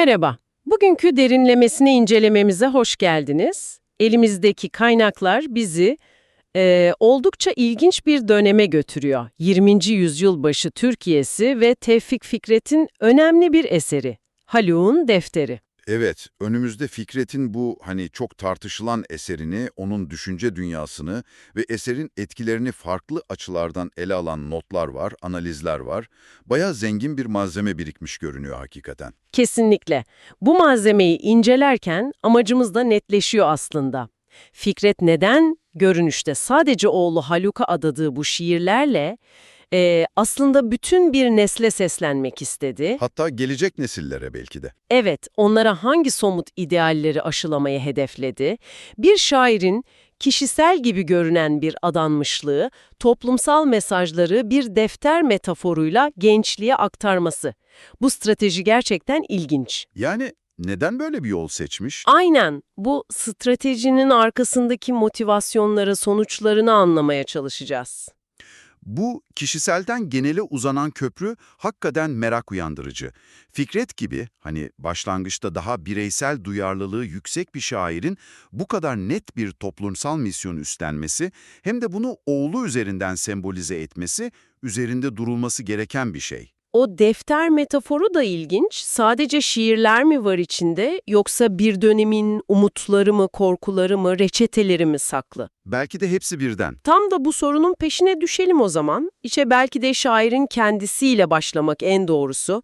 Merhaba. Bugünkü derinlemesine incelememize hoş geldiniz. Elimizdeki kaynaklar bizi e, oldukça ilginç bir döneme götürüyor. 20. yüzyıl başı Türkiye'si ve Tevfik Fikret'in önemli bir eseri. Haluk'un Defteri. Evet, önümüzde Fikret'in bu hani çok tartışılan eserini, onun düşünce dünyasını ve eserin etkilerini farklı açılardan ele alan notlar var, analizler var. Bayağı zengin bir malzeme birikmiş görünüyor hakikaten. Kesinlikle. Bu malzemeyi incelerken amacımız da netleşiyor aslında. Fikret neden görünüşte sadece oğlu Haluk'a adadığı bu şiirlerle e, aslında bütün bir nesle seslenmek istedi? Hatta gelecek nesillere belki de. Evet, onlara hangi somut idealleri aşılamayı hedefledi? Bir şairin kişisel gibi görünen bir adanmışlığı, toplumsal mesajları bir defter metaforuyla gençliğe aktarması. Bu strateji gerçekten ilginç. Yani neden böyle bir yol seçmiş? Aynen bu stratejinin arkasındaki motivasyonları, sonuçlarını anlamaya çalışacağız. Bu kişiselden genele uzanan köprü hakikaten merak uyandırıcı. Fikret gibi hani başlangıçta daha bireysel duyarlılığı yüksek bir şairin bu kadar net bir toplumsal misyon üstlenmesi hem de bunu oğlu üzerinden sembolize etmesi üzerinde durulması gereken bir şey. O defter metaforu da ilginç. Sadece şiirler mi var içinde yoksa bir dönemin umutları mı, korkuları mı, reçeteleri mi saklı? Belki de hepsi birden. Tam da bu sorunun peşine düşelim o zaman. İşe belki de şairin kendisiyle başlamak en doğrusu.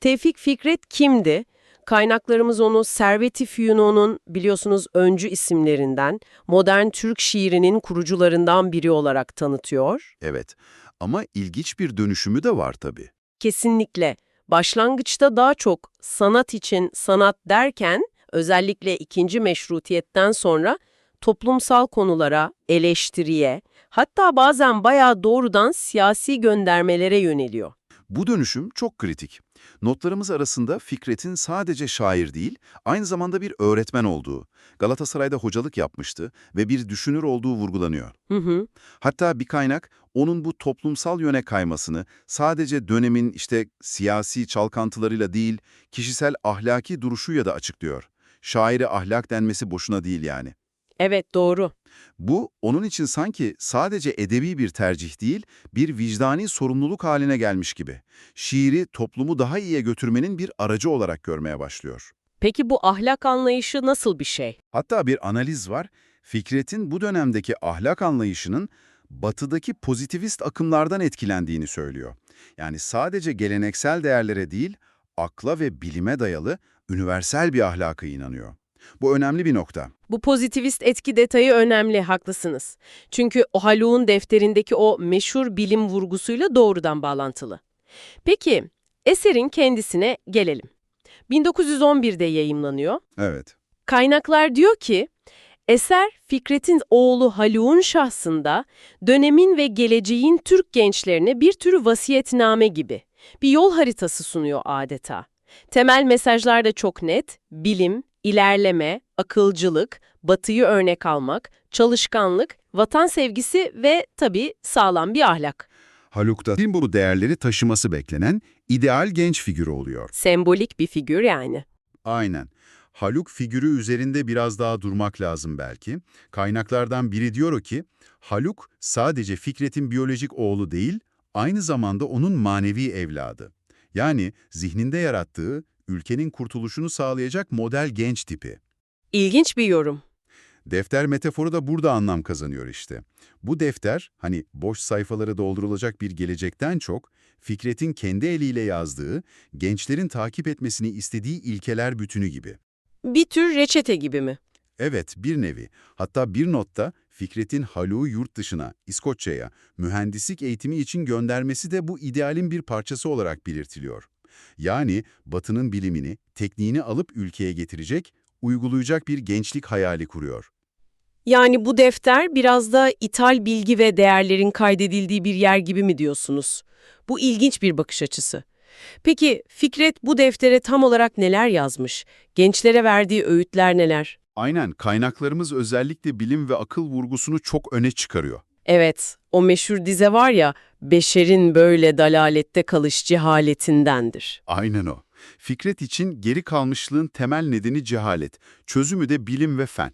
Tevfik Fikret kimdi? Kaynaklarımız onu Servet-i Fünun'un biliyorsunuz öncü isimlerinden, modern Türk şiirinin kurucularından biri olarak tanıtıyor. Evet ama ilginç bir dönüşümü de var tabii. Kesinlikle. Başlangıçta daha çok sanat için sanat derken özellikle ikinci meşrutiyetten sonra toplumsal konulara, eleştiriye, hatta bazen bayağı doğrudan siyasi göndermelere yöneliyor. Bu dönüşüm çok kritik. Notlarımız arasında Fikret'in sadece şair değil, aynı zamanda bir öğretmen olduğu, Galatasaray'da hocalık yapmıştı ve bir düşünür olduğu vurgulanıyor. Hı hı. Hatta bir kaynak onun bu toplumsal yöne kaymasını sadece dönemin işte siyasi çalkantılarıyla değil, kişisel ahlaki duruşuyla da açıklıyor. Şaire ahlak denmesi boşuna değil yani. Evet doğru. Bu, onun için sanki sadece edebi bir tercih değil, bir vicdani sorumluluk haline gelmiş gibi. Şiiri toplumu daha iyiye götürmenin bir aracı olarak görmeye başlıyor. Peki bu ahlak anlayışı nasıl bir şey? Hatta bir analiz var, Fikret'in bu dönemdeki ahlak anlayışının batıdaki pozitivist akımlardan etkilendiğini söylüyor. Yani sadece geleneksel değerlere değil, akla ve bilime dayalı üniversel bir ahlaka inanıyor. Bu önemli bir nokta. Bu pozitivist etki detayı önemli, haklısınız. Çünkü o Haluk'un defterindeki o meşhur bilim vurgusuyla doğrudan bağlantılı. Peki, eserin kendisine gelelim. 1911'de yayımlanıyor. Evet. Kaynaklar diyor ki, eser Fikret'in oğlu Haluk'un şahsında dönemin ve geleceğin Türk gençlerine bir tür vasiyetname gibi bir yol haritası sunuyor adeta. Temel mesajlar da çok net, bilim, ilerleme, akılcılık, batıyı örnek almak, çalışkanlık, vatan sevgisi ve tabii sağlam bir ahlak. Haluk'ta bu değerleri taşıması beklenen ideal genç figürü oluyor. Sembolik bir figür yani. Aynen. Haluk figürü üzerinde biraz daha durmak lazım belki. Kaynaklardan biri diyor ki, Haluk sadece Fikret'in biyolojik oğlu değil, aynı zamanda onun manevi evladı. Yani zihninde yarattığı, ülkenin kurtuluşunu sağlayacak model genç tipi. İlginç bir yorum. Defter metaforu da burada anlam kazanıyor işte. Bu defter, hani boş sayfaları doldurulacak bir gelecekten çok, Fikret'in kendi eliyle yazdığı, gençlerin takip etmesini istediği ilkeler bütünü gibi. Bir tür reçete gibi mi? Evet, bir nevi. Hatta bir notta Fikret'in Haluk'u yurt dışına, İskoçya'ya, mühendislik eğitimi için göndermesi de bu idealin bir parçası olarak belirtiliyor. Yani Batı'nın bilimini, tekniğini alıp ülkeye getirecek, uygulayacak bir gençlik hayali kuruyor. Yani bu defter biraz da ithal bilgi ve değerlerin kaydedildiği bir yer gibi mi diyorsunuz? Bu ilginç bir bakış açısı. Peki Fikret bu deftere tam olarak neler yazmış? Gençlere verdiği öğütler neler? Aynen, kaynaklarımız özellikle bilim ve akıl vurgusunu çok öne çıkarıyor. Evet, o meşhur dize var ya, beşerin böyle dalalette kalış cehaletindendir. Aynen o. Fikret için geri kalmışlığın temel nedeni cehalet, çözümü de bilim ve fen.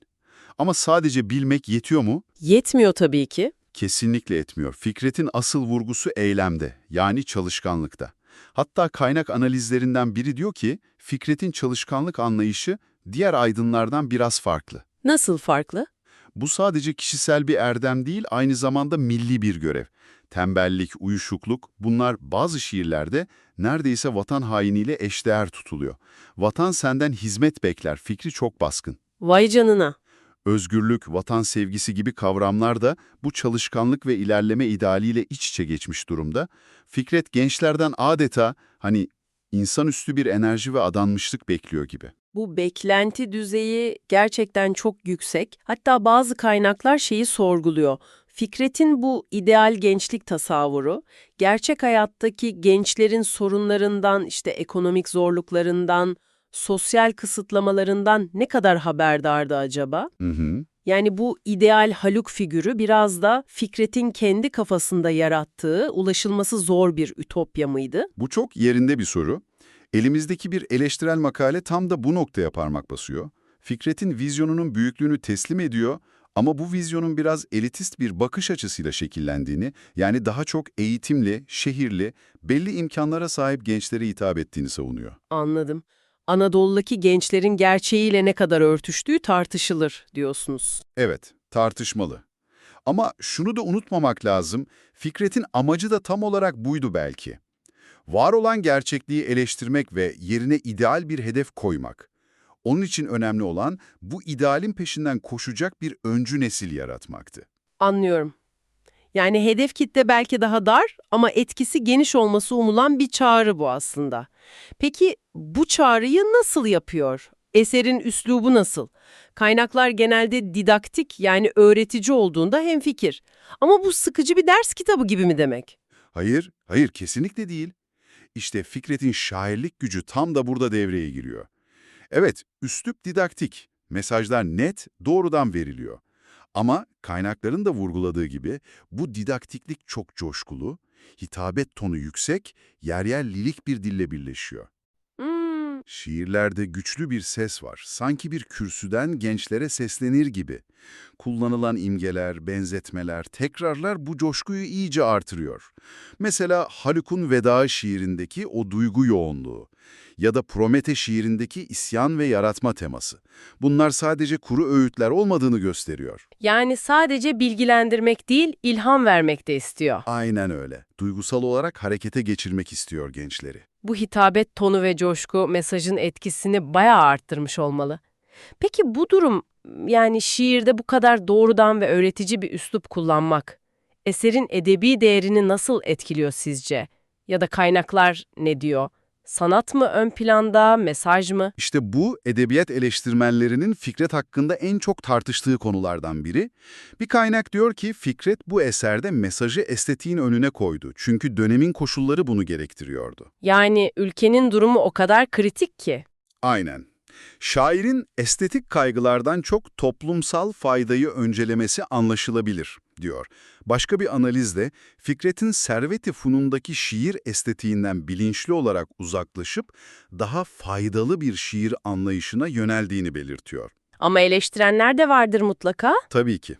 Ama sadece bilmek yetiyor mu? Yetmiyor tabii ki. Kesinlikle etmiyor. Fikret'in asıl vurgusu eylemde, yani çalışkanlıkta. Hatta kaynak analizlerinden biri diyor ki, Fikret'in çalışkanlık anlayışı diğer aydınlardan biraz farklı. Nasıl farklı? Bu sadece kişisel bir erdem değil, aynı zamanda milli bir görev. Tembellik, uyuşukluk, bunlar bazı şiirlerde neredeyse vatan hainiyle eşdeğer tutuluyor. Vatan senden hizmet bekler, fikri çok baskın. Vay canına. Özgürlük, vatan sevgisi gibi kavramlar da bu çalışkanlık ve ilerleme idealiyle iç içe geçmiş durumda. Fikret gençlerden adeta hani insanüstü bir enerji ve adanmışlık bekliyor gibi. Bu beklenti düzeyi gerçekten çok yüksek. Hatta bazı kaynaklar şeyi sorguluyor. Fikret'in bu ideal gençlik tasavvuru, gerçek hayattaki gençlerin sorunlarından, işte ekonomik zorluklarından, sosyal kısıtlamalarından ne kadar haberdardı acaba? Hı hı. Yani bu ideal Haluk figürü biraz da Fikret'in kendi kafasında yarattığı ulaşılması zor bir ütopya mıydı? Bu çok yerinde bir soru. Elimizdeki bir eleştirel makale tam da bu noktaya parmak basıyor. Fikret'in vizyonunun büyüklüğünü teslim ediyor ama bu vizyonun biraz elitist bir bakış açısıyla şekillendiğini, yani daha çok eğitimli, şehirli, belli imkanlara sahip gençlere hitap ettiğini savunuyor. Anladım. Anadolu'daki gençlerin gerçeğiyle ne kadar örtüştüğü tartışılır diyorsunuz. Evet, tartışmalı. Ama şunu da unutmamak lazım, Fikret'in amacı da tam olarak buydu belki. Var olan gerçekliği eleştirmek ve yerine ideal bir hedef koymak. Onun için önemli olan bu idealin peşinden koşacak bir öncü nesil yaratmaktı. Anlıyorum. Yani hedef kitle belki daha dar ama etkisi geniş olması umulan bir çağrı bu aslında. Peki bu çağrıyı nasıl yapıyor? Eserin üslubu nasıl? Kaynaklar genelde didaktik yani öğretici olduğunda hemfikir. Ama bu sıkıcı bir ders kitabı gibi mi demek? Hayır, hayır kesinlikle değil. İşte Fikret'in şairlik gücü tam da burada devreye giriyor. Evet, üslup didaktik, mesajlar net, doğrudan veriliyor. Ama kaynakların da vurguladığı gibi bu didaktiklik çok coşkulu, hitabet tonu yüksek, yer yer lirik bir dille birleşiyor. Hmm, Şiirlerde güçlü bir ses var, sanki bir kürsüden gençlere seslenir gibi. Kullanılan imgeler, benzetmeler, tekrarlar bu coşkuyu iyice artırıyor. Mesela Haluk'un Veda şiirindeki o duygu yoğunluğu ya da Promete şiirindeki isyan ve yaratma teması. Bunlar sadece kuru öğütler olmadığını gösteriyor. yani sadece bilgilendirmek değil, ilham vermek de istiyor. Aynen öyle. Duygusal olarak harekete geçirmek istiyor gençleri. Bu hitabet tonu ve coşku mesajın etkisini bayağı arttırmış olmalı. Peki bu durum, yani şiirde bu kadar doğrudan ve öğretici bir üslup kullanmak, eserin edebi değerini nasıl etkiliyor sizce? Ya da kaynaklar ne diyor? Sanat mı ön planda, mesaj mı? İşte bu edebiyat eleştirmenlerinin Fikret hakkında en çok tartıştığı konulardan biri. Bir kaynak diyor ki Fikret bu eserde mesajı estetiğin önüne koydu. Çünkü dönemin koşulları bunu gerektiriyordu. Yani ülkenin durumu o kadar kritik ki. Aynen. Şairin estetik kaygılardan çok toplumsal faydayı öncelemesi anlaşılabilir, diyor. Başka bir analizde Fikret'in Servet-i Funun'daki şiir estetiğinden bilinçli olarak uzaklaşıp daha faydalı bir şiir anlayışına yöneldiğini belirtiyor. Ama eleştirenler de vardır mutlaka. Tabii ki.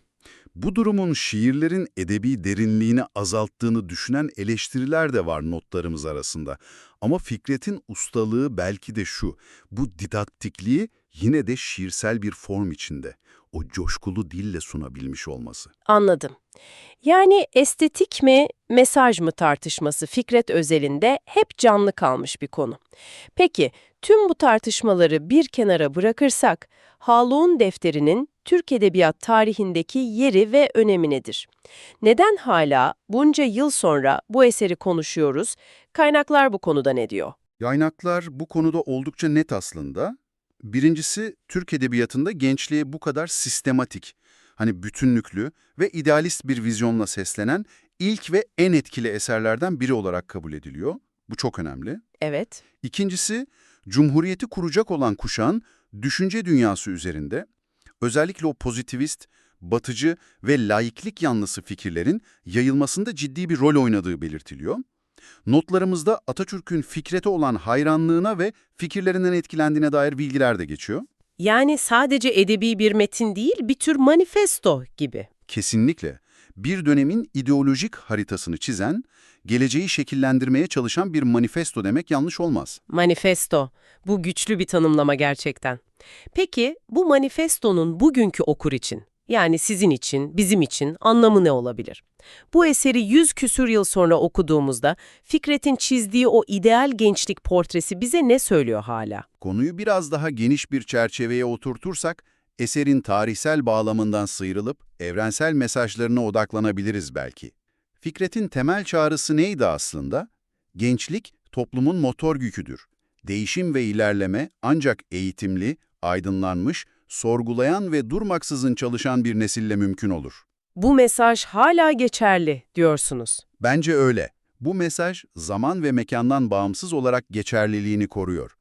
Bu durumun şiirlerin edebi derinliğini azalttığını düşünen eleştiriler de var notlarımız arasında. Ama Fikret'in ustalığı belki de şu, bu didaktikliği yine de şiirsel bir form içinde, o coşkulu dille sunabilmiş olması. Anladım. Yani estetik mi, mesaj mı tartışması Fikret özelinde hep canlı kalmış bir konu. Peki, tüm bu tartışmaları bir kenara bırakırsak, Haluk'un defterinin Türk Edebiyat tarihindeki yeri ve önemi nedir? Neden hala bunca yıl sonra bu eseri konuşuyoruz? Kaynaklar bu konuda ne diyor? Kaynaklar bu konuda oldukça net aslında. Birincisi, Türk Edebiyatı'nda gençliğe bu kadar sistematik, hani bütünlüklü ve idealist bir vizyonla seslenen ilk ve en etkili eserlerden biri olarak kabul ediliyor. Bu çok önemli. Evet. İkincisi, Cumhuriyeti kuracak olan kuşağın düşünce dünyası üzerinde, özellikle o pozitivist, batıcı ve laiklik yanlısı fikirlerin yayılmasında ciddi bir rol oynadığı belirtiliyor. Notlarımızda Atatürk'ün Fikret'e olan hayranlığına ve fikirlerinden etkilendiğine dair bilgiler de geçiyor. Yani sadece edebi bir metin değil, bir tür manifesto gibi. Kesinlikle bir dönemin ideolojik haritasını çizen, geleceği şekillendirmeye çalışan bir manifesto demek yanlış olmaz. Manifesto. Bu güçlü bir tanımlama gerçekten. Peki bu manifestonun bugünkü okur için, yani sizin için, bizim için anlamı ne olabilir? Bu eseri yüz küsür yıl sonra okuduğumuzda Fikret'in çizdiği o ideal gençlik portresi bize ne söylüyor hala? Konuyu biraz daha geniş bir çerçeveye oturtursak, eserin tarihsel bağlamından sıyrılıp evrensel mesajlarına odaklanabiliriz belki. Fikret'in temel çağrısı neydi aslında? Gençlik toplumun motor gücüdür. Değişim ve ilerleme ancak eğitimli, aydınlanmış, sorgulayan ve durmaksızın çalışan bir nesille mümkün olur. Bu mesaj hala geçerli diyorsunuz. Bence öyle. Bu mesaj zaman ve mekandan bağımsız olarak geçerliliğini koruyor.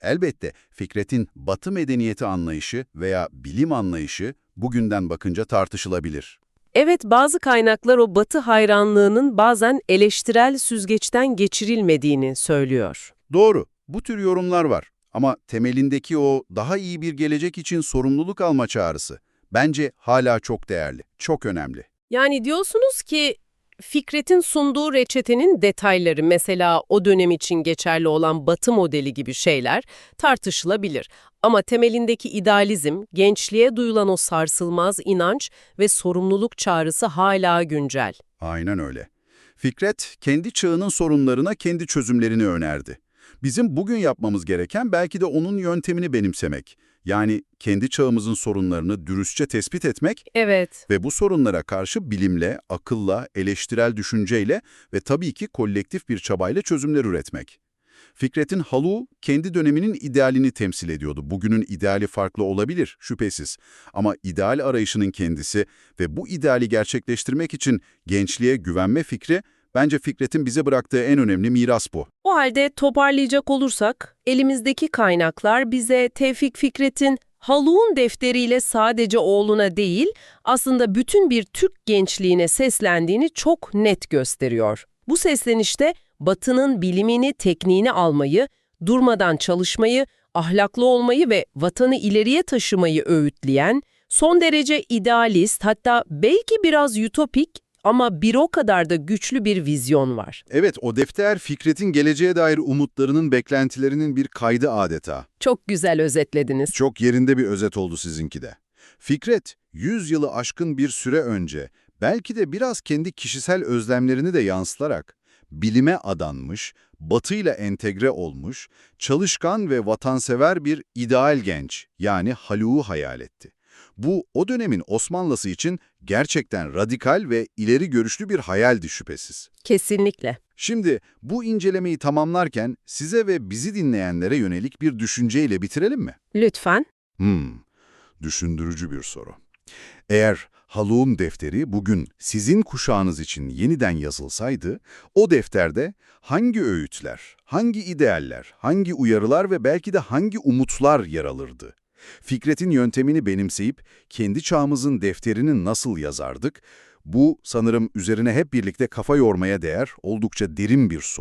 Elbette Fikret'in Batı medeniyeti anlayışı veya bilim anlayışı bugünden bakınca tartışılabilir. Evet, bazı kaynaklar o batı hayranlığının bazen eleştirel süzgeçten geçirilmediğini söylüyor. Doğru, bu tür yorumlar var. Ama temelindeki o daha iyi bir gelecek için sorumluluk alma çağrısı bence hala çok değerli, çok önemli. Yani diyorsunuz ki Fikret'in sunduğu reçetenin detayları mesela o dönem için geçerli olan batı modeli gibi şeyler tartışılabilir. Ama temelindeki idealizm, gençliğe duyulan o sarsılmaz inanç ve sorumluluk çağrısı hala güncel. Aynen öyle. Fikret, kendi çağının sorunlarına kendi çözümlerini önerdi. Bizim bugün yapmamız gereken belki de onun yöntemini benimsemek. Yani kendi çağımızın sorunlarını dürüstçe tespit etmek Evet. ve bu sorunlara karşı bilimle, akılla, eleştirel düşünceyle ve tabii ki kolektif bir çabayla çözümler üretmek. Fikret'in Halu kendi döneminin idealini temsil ediyordu. Bugünün ideali farklı olabilir şüphesiz. Ama ideal arayışının kendisi ve bu ideali gerçekleştirmek için gençliğe güvenme fikri bence Fikret'in bize bıraktığı en önemli miras bu. O halde toparlayacak olursak, elimizdeki kaynaklar bize Tevfik Fikret'in Haluk'un defteriyle sadece oğluna değil, aslında bütün bir Türk gençliğine seslendiğini çok net gösteriyor. Bu seslenişte Batı'nın bilimini, tekniğini almayı, durmadan çalışmayı, ahlaklı olmayı ve vatanı ileriye taşımayı öğütleyen, son derece idealist hatta belki biraz ütopik ama bir o kadar da güçlü bir vizyon var. Evet, o defter Fikret'in geleceğe dair umutlarının, beklentilerinin bir kaydı adeta. Çok güzel özetlediniz. Çok yerinde bir özet oldu sizinki de. Fikret, 100 yılı aşkın bir süre önce, belki de biraz kendi kişisel özlemlerini de yansıtarak, bilime adanmış, batıyla entegre olmuş, çalışkan ve vatansever bir ideal genç, yani Haluk'u hayal etti. Bu, o dönemin Osmanlısı için gerçekten radikal ve ileri görüşlü bir hayaldi şüphesiz. Kesinlikle. Şimdi bu incelemeyi tamamlarken size ve bizi dinleyenlere yönelik bir düşünceyle bitirelim mi? Lütfen. Hmm, düşündürücü bir soru. Eğer Haluk'un defteri bugün sizin kuşağınız için yeniden yazılsaydı, o defterde hangi öğütler, hangi idealler, hangi uyarılar ve belki de hangi umutlar yer alırdı? Fikret'in yöntemini benimseyip kendi çağımızın defterini nasıl yazardık? Bu sanırım üzerine hep birlikte kafa yormaya değer oldukça derin bir soru.